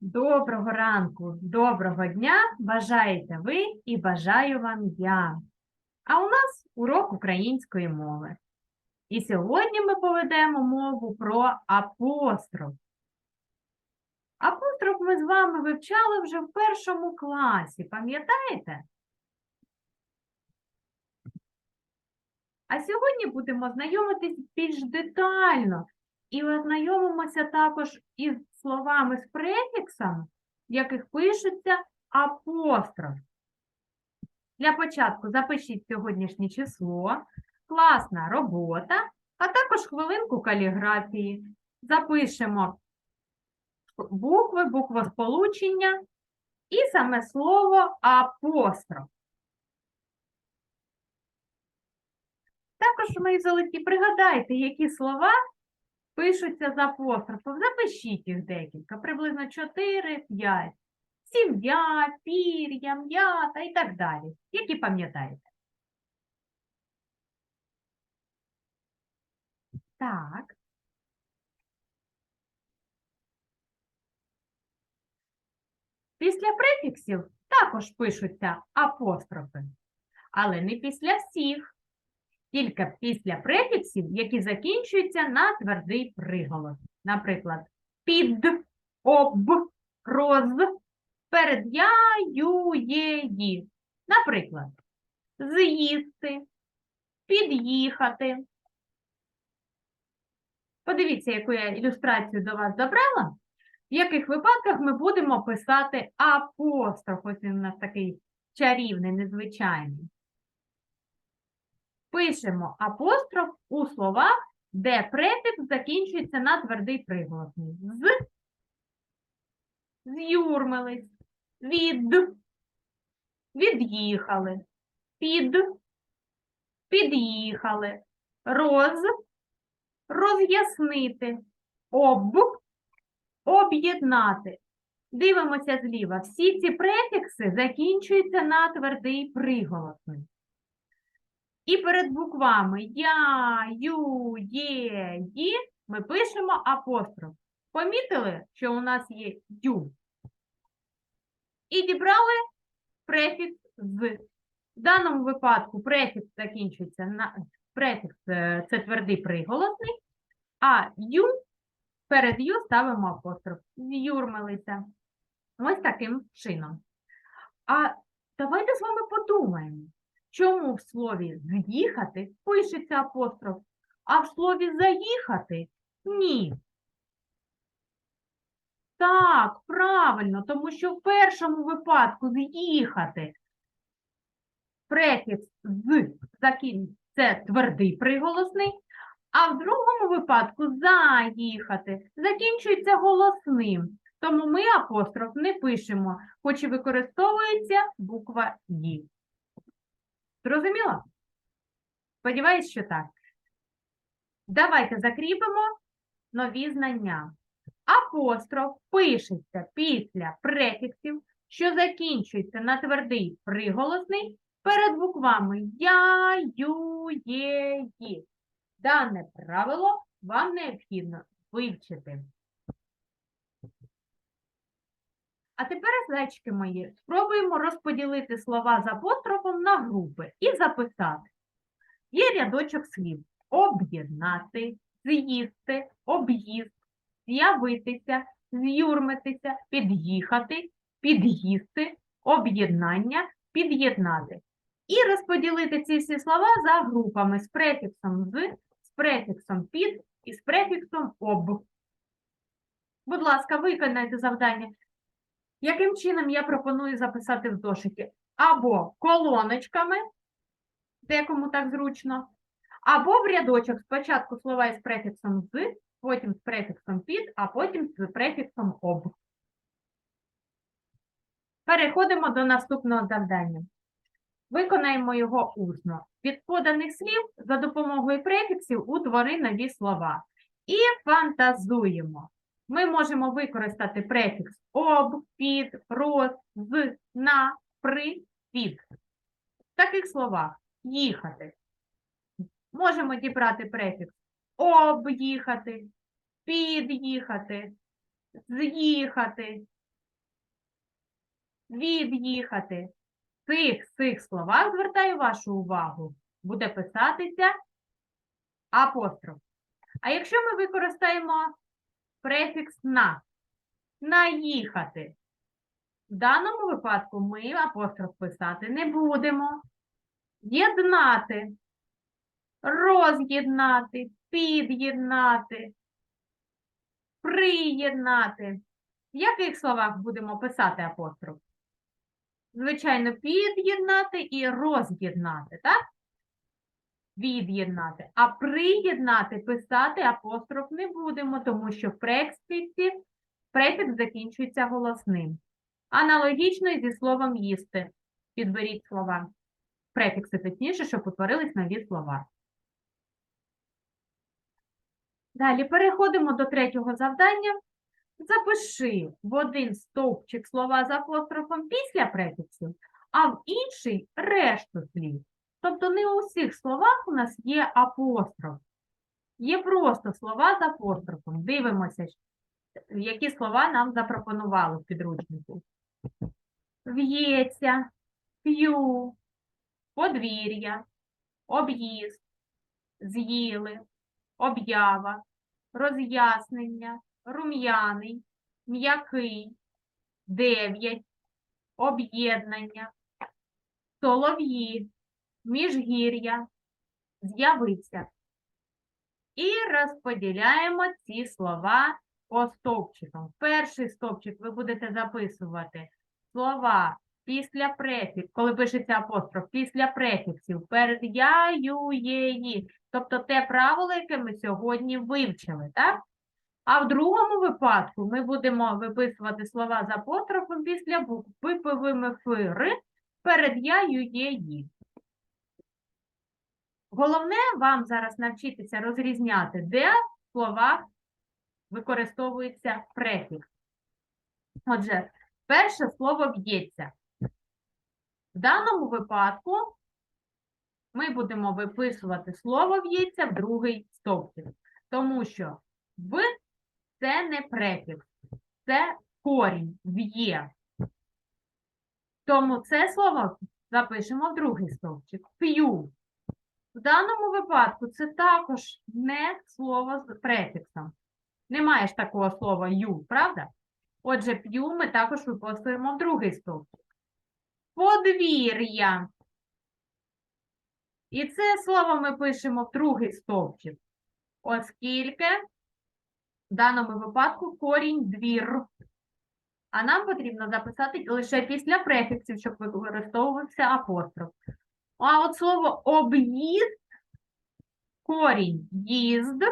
Доброго ранку, доброго дня бажаєте ви і бажаю вам я. А у нас урок української мови. І сьогодні ми поведемо мову про апостроф. Апостроф ми з вами вивчали вже в першому класі, пам'ятаєте? А сьогодні будемо знайомитись більш детально і ознайомимося також із словами з префіксом, в яких пишеться апостроф. Для початку запишіть сьогоднішнє число, класна робота, а також хвилинку каліграфії. Запишемо букви, буквосполучення і саме слово апостроф. Також, мої золоті, пригадайте, які слова пишуться з апострофом. Запишіть їх декілька, приблизно 4-5. Сім'я, пір'я, м'ята і так далі. Які пам'ятаєте? Так. Після префіксів також пишуться апострофи, але не після всіх, тільки після префіксів, які закінчуються на твердий приголос. Наприклад, під, об, роз, перед я, ю, є, ї. Наприклад, з'їсти, під'їхати. Подивіться, яку я ілюстрацію до вас забрала. В яких випадках ми будемо писати апостроф. Ось він у нас такий чарівний, незвичайний. Пишемо апостроф у словах, де префікс закінчується на твердий приголосний. З, з'юрмились, від, від'їхали, під, під'їхали, роз, роз'яснити, об, об'єднати. Дивимося зліва. Всі ці префікси закінчуються на твердий приголосний. І перед буквами Я, Ю, Є, Ї ми пишемо апостроф. Помітили, що у нас є Ю? І дібрали префікс з. В даному випадку префікс закінчується на префікс е, це твердий приголосний, а Ю перед Ю ставимо апостроф. З'юрмилися. Ось таким чином. А давайте з вами подумаємо. Чому в слові з'їхати пишеться апостроф, а в слові заїхати ні. Так, правильно, тому що в першому випадку з'їхати префікс з це твердий приголосний, а в другому випадку заїхати закінчується голосним. Тому ми апостроф не пишемо, хоч і використовується буква «ї». Зрозуміло? Сподіваюсь, що так. Давайте закріпимо нові знання. Апостроф пишеться після префіксів, що закінчується на твердий приголосний перед буквами Я, Ю, Є, Ї. Дане правило вам необхідно вивчити. А тепер, зайчики мої, спробуємо розподілити слова з апострофом на групи і записати. Є рядочок слів об'єднати, з'їсти, об'їзд, з'явитися, з'юрмитися, під'їхати, під'їсти, об'єднання, під'єднати. І розподілити ці всі слова за групами з префіксом з, з префіксом під і з префіксом об. Будь ласка, виконайте завдання. Яким чином я пропоную записати в зошиті? Або колоночками, декому так зручно, або в рядочок спочатку слова із префіксом з, потім з префіксом під, а потім з префіксом об. Переходимо до наступного завдання. Виконаємо його усно. Від поданих слів за допомогою префіксів утвори нові слова. І фантазуємо. Ми можемо використати префікс об, під, роз, з, на, при, під. В таких словах їхати. Можемо дібрати префікс об'їхати, під'їхати, з'їхати, від'їхати. В цих цих словах звертаю вашу увагу, буде писатися апостроф. А якщо ми використаємо префікс на, наїхати, в даному випадку ми апостроф писати не будемо. Єднати, роз'єднати, під'єднати, приєднати. В яких словах будемо писати апостроф? Звичайно, під'єднати і роз'єднати, так? Від'єднати. А приєднати, писати апостроф не будемо, тому що в префіксі префікс закінчується голосним. Аналогічно зі словом їсти. Підберіть слова. Префікси точніше, щоб утворились нові слова. Далі переходимо до третього завдання. Запиши в один стовпчик слова з апострофом після префіксів, а в інший решту слів. Тобто не у всіх словах у нас є апостроф. Є просто слова з апострофом. Дивимося, які слова нам запропонували в підручнику. В'ється, п'ю, подвір'я, об'їзд, з'їли, об'ява, роз'яснення, рум'яний, м'який, дев'ять, об'єднання, солов'ї, міжгір'я, з'явиться. І розподіляємо ці слова по стовпчикам. Перший стовпчик ви будете записувати слова після префіксів, коли пишеться апостроф, після префіксів, перед я, ю, є, ї. Тобто те правило, яке ми сьогодні вивчили, так? А в другому випадку ми будемо виписувати слова з апострофом після букв пиповими фири перед я, ю, є, ї. Головне вам зараз навчитися розрізняти, де в словах використовується префікс. Отже, перше слово б'ється. В даному випадку ми будемо виписувати слово в'ється в другий стовпчик, тому що в це не префікс, це корінь в'є. Тому це слово запишемо в другий стовпчик. П'ю. В даному випадку це також не слово з префіксом. Немає ж такого слова ю, правда? Отже, п'ю ми також виписуємо в другий стовпчик. Подвір'я. І це слово ми пишемо в другий стовпчик, оскільки в даному випадку корінь двір. А нам потрібно записати лише після префіксів, щоб використовувався апостроф. А от слово об'їзд, корінь їзд,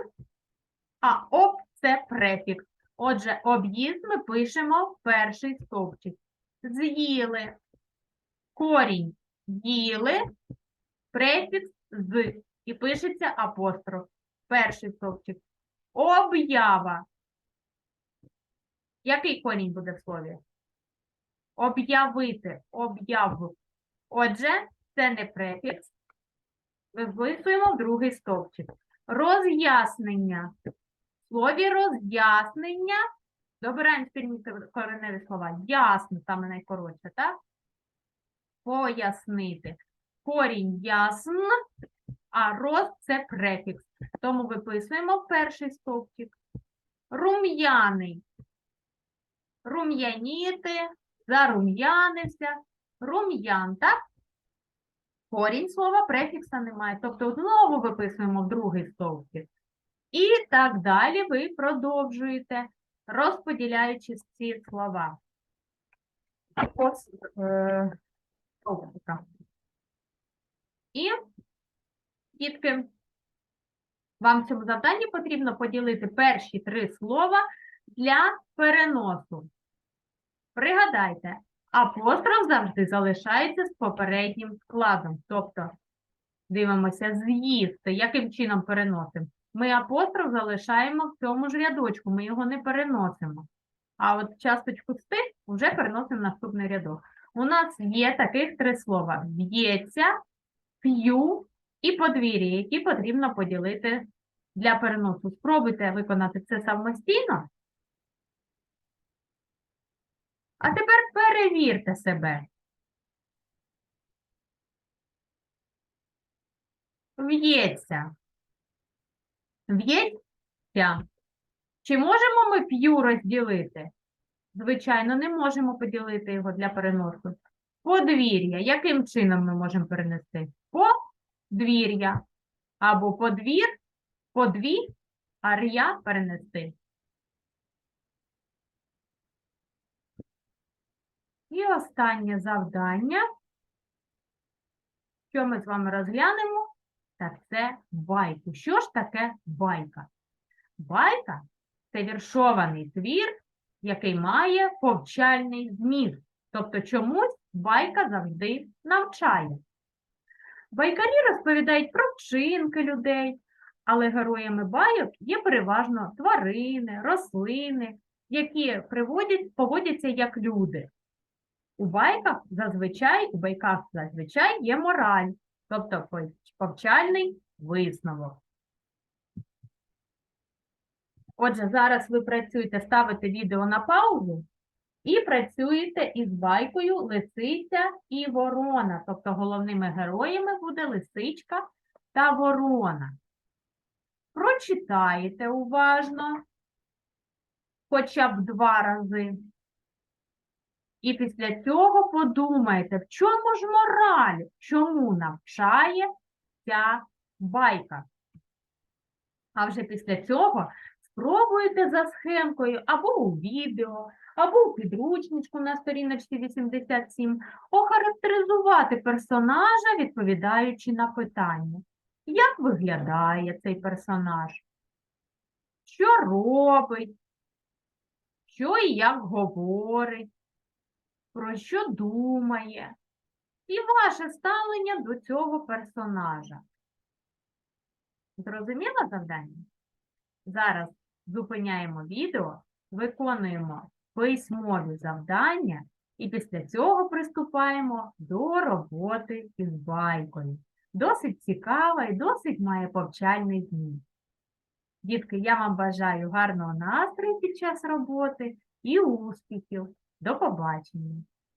а об це префікс. Отже, об'їзд ми пишемо в перший стовпчик. З'їли, корінь їли, префікс з. І пишеться апостроф. Перший стовпчик. Об'ява. Який корінь буде в слові? Об'явити, об'яв. Отже, це не префікс. Виписуємо другий стовпчик. Роз'яснення. В слові роз'яснення. Добираємо спільні кореневі слова. Ясно, саме найкоротше, так? Пояснити. Корінь ясн, а роз це префікс. Тому виписуємо перший стовпчик. Рум'яний. Рум'яніти, зарум'янився, рум'ян, так? Корінь слова префікса немає. Тобто знову виписуємо в другий стовпчик. І так далі ви продовжуєте, розподіляючи ці слова. Ось, е. І, дітки, вам в цьому завданні потрібно поділити перші три слова для переносу. Пригадайте, апостроф завжди залишається з попереднім складом. Тобто, дивимося, з'їсти. Яким чином переносимо? Ми апостроф залишаємо в цьому ж рядочку, ми його не переносимо. А от часточку сти вже переносимо в наступний рядок. У нас є таких три слова: б'ється, п'ю і подвір'я, які потрібно поділити для переносу. Спробуйте виконати це самостійно. А тепер перевірте себе. В'ється. В'ється. Чи можемо ми п'ю розділити? Звичайно, не можемо поділити його для переносу. Подвір'я. Яким чином ми можемо перенести? Подвір'я. Або подвір, подві, ар'я перенести. І останнє завдання, що ми з вами розглянемо, так це байку. Що ж таке байка? Байка це віршований твір, який має повчальний зміст. Тобто чомусь байка завжди навчає. Байкарі розповідають про вчинки людей, але героями байок є переважно тварини, рослини, які приводять, поводяться як люди. У байках зазвичай, у байках зазвичай є мораль, тобто повчальний висновок. Отже, зараз ви працюєте, ставите відео на паузу і працюєте із байкою Лисиця і Ворона. Тобто головними героями буде лисичка та ворона. Прочитаєте уважно, хоча б два рази. І після цього подумайте, в чому ж мораль, чому навчає ця байка. А вже після цього спробуйте за схемкою або у відео, або у підручничку на сторіночці 87 охарактеризувати персонажа, відповідаючи на питання. Як виглядає цей персонаж? Що робить? Що і як говорить? Про що думає? І ваше ставлення до цього персонажа. Зрозуміло завдання? Зараз зупиняємо відео, виконуємо письмові завдання і після цього приступаємо до роботи із байкою. Досить цікава і досить має повчальний зміст. Дітки, я вам бажаю гарного настрою під час роботи і успіхів. До побачення!